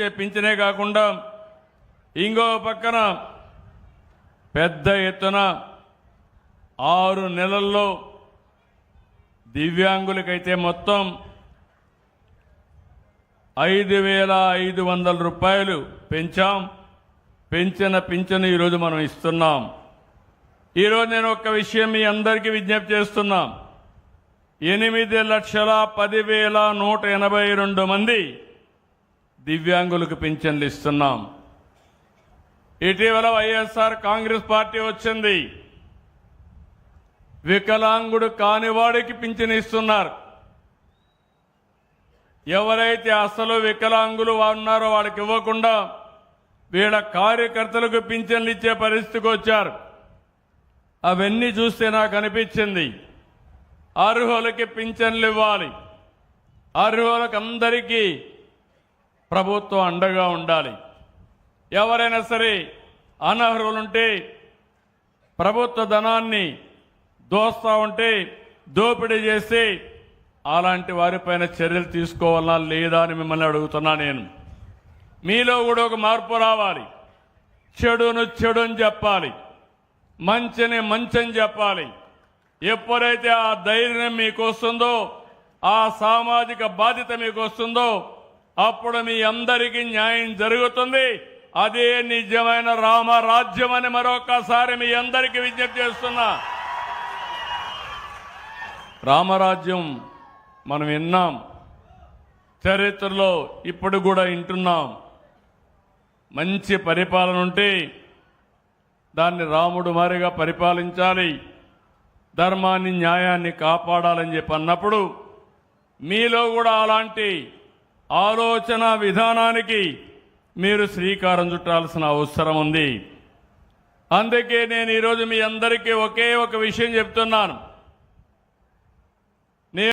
పింఛనే కాకుండా ఇంకో పక్కన పెద్ద ఎత్తున ఆరు నెలల్లో దివ్యాంగులకైతే మొత్తం ఐదు వేల ఐదు వందల రూపాయలు పెంచాం. పెంచిన పింఛను ఈరోజు మనం ఇస్తున్నాం. ఈరోజు నేను ఒక విషయం మీ అందరికీ విజ్ఞప్తి చేస్తున్నాం. ఎనిమిది లక్షల పదివేల నూట ఎనభై రెండు మంది దివ్యాంగులకు పింఛన్లు ఇస్తున్నాం. ఇటీవల వైఎస్ఆర్ కాంగ్రెస్ పార్టీ వచ్చింది. వికలాంగుడు కానివాడికి పింఛను ఇస్తున్నారు. ఎవరైతే అసలు వికలాంగులు ఉన్నారో వాళ్ళకి ఇవ్వకుండా వీళ్ళ కార్యకర్తలకు పింఛన్లు ఇచ్చే పరిస్థితికి వచ్చారు. అవన్నీ చూస్తే నాకు అనిపించింది. అర్హులకి పింఛన్లు ఇవ్వాలి. అర్హులకు అందరికీ ప్రభుత్వం అండగా ఉండాలి. ఎవరైనా సరే అనర్హులుంటే ప్రభుత్వ ధనాన్ని దోస్తూ ఉంటే దోపిడీ చేసి అలాంటి వారిపైన చర్యలు తీసుకోవాలా లేదా అని మిమ్మల్ని అడుగుతున్నా నేను. మీలో కూడా ఒక మార్పు రావాలి. చెడును చెడుని చెప్పాలి. మంచిని మంచని చెప్పాలి. ఎప్పుడైతే ఆ ధైర్యం మీకు వస్తుందో ఆ సామాజిక బాధ్యత మీకు వస్తుందో అప్పుడు మీ అందరికీ న్యాయం జరుగుతుంది. అదే నిజమైన రామరాజ్యం అని మరొకసారి మీ అందరికీ విజ్ఞప్తి చేస్తున్నా. రామరాజ్యం మనం విన్నాం. చరిత్రలో ఇప్పుడు కూడా వింటున్నాం. మంచి పరిపాలన ఉంటే దాన్ని రాముడు మారిగా పరిపాలించాలి. ధర్మాన్ని న్యాయాన్ని కాపాడాలని చెప్పి అన్నప్పుడు మీలో కూడా అలాంటి ఆలోచన విధానానికి మీరు శ్రీకారం చుట్టాల్సిన అవసరం ఉంది. అందుకే నేను ఈరోజు మీ అందరికీ ఒకే ఒక విషయం చెప్తున్నాను.